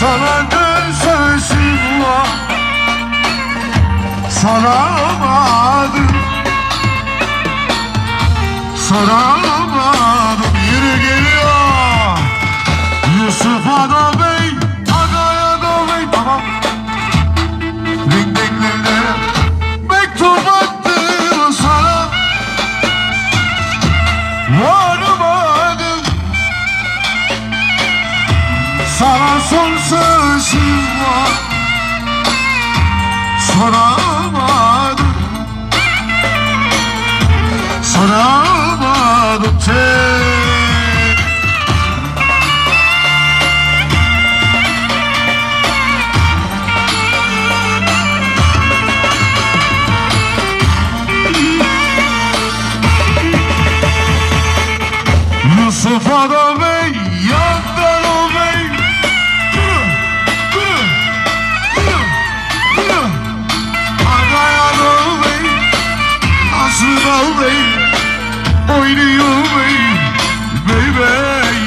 Sana dön sensin var. Saramadım Saramadım Sana son sözüm var Soramadım. Soramadım tek Yusuf Ada asıl ol bey. Oynuyor bey, bey bey.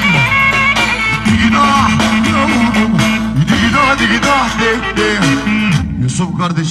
Digida, yavrum, digida, digida, de, de. Yusuf kardeşim.